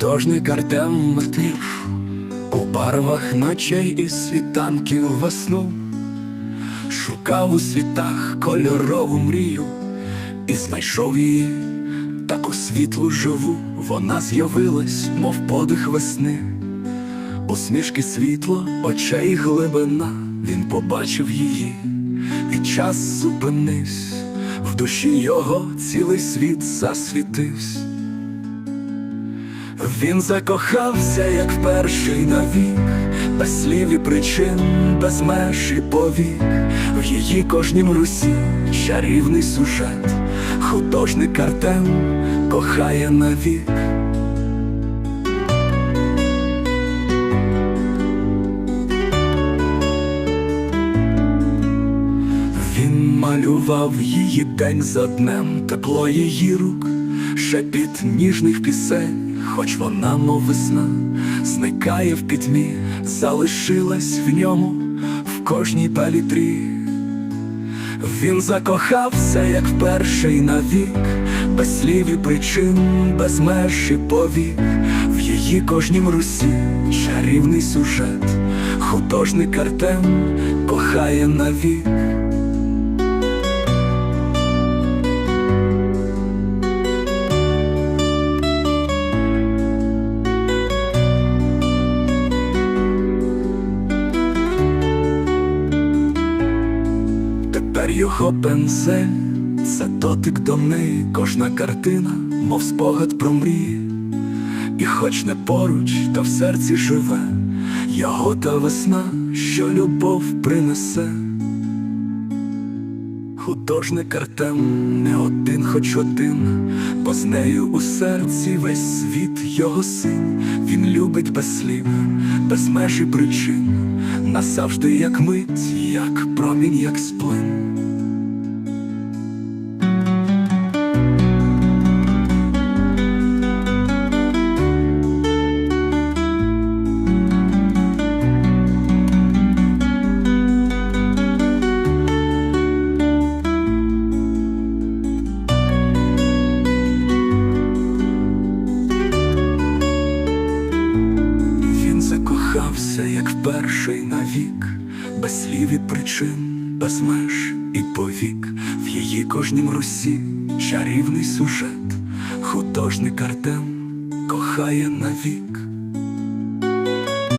Художник Артем Матвіш у барвах ночей і світанків весну шукав у світах кольорову мрію і знайшов її таку світлу живу. Вона з'явилась, мов подих весни. Усмішки світло, очей глибина, він побачив її, і час зупинився, в душі його цілий світ засвітився. Він закохався, як перший навік, без слів і причин, без меж і повік, в її кожнім русі чарівний сюжет, художник Артем кохає навік. Він малював її день за днем, тепло її рук, шепіт ніжних пісень, хоч вона, мов весна, зникає в пітьмі, залишилась в ньому в кожній палітрі. Він закохався, як перший навік, без слів і причин, без меж і повік, в її кожнім русі чарівний сюжет, художник Артем кохає навік. Тепер його пензель це дотик до неї, кожна картина, мов спогад про мрії. І хоч не поруч, та в серці живе його та весна, що любов принесе. Художник Артем не один, хоч один, бо з нею у серці весь світ його син. Він любить без слів, без меж і причин, назавжди як мить, як промінь, як сплин. Він закохався, як перший навік, без слів і причин, без меж і повік, в її кожнім русі чарівний сюжет, художник Артем кохає навік.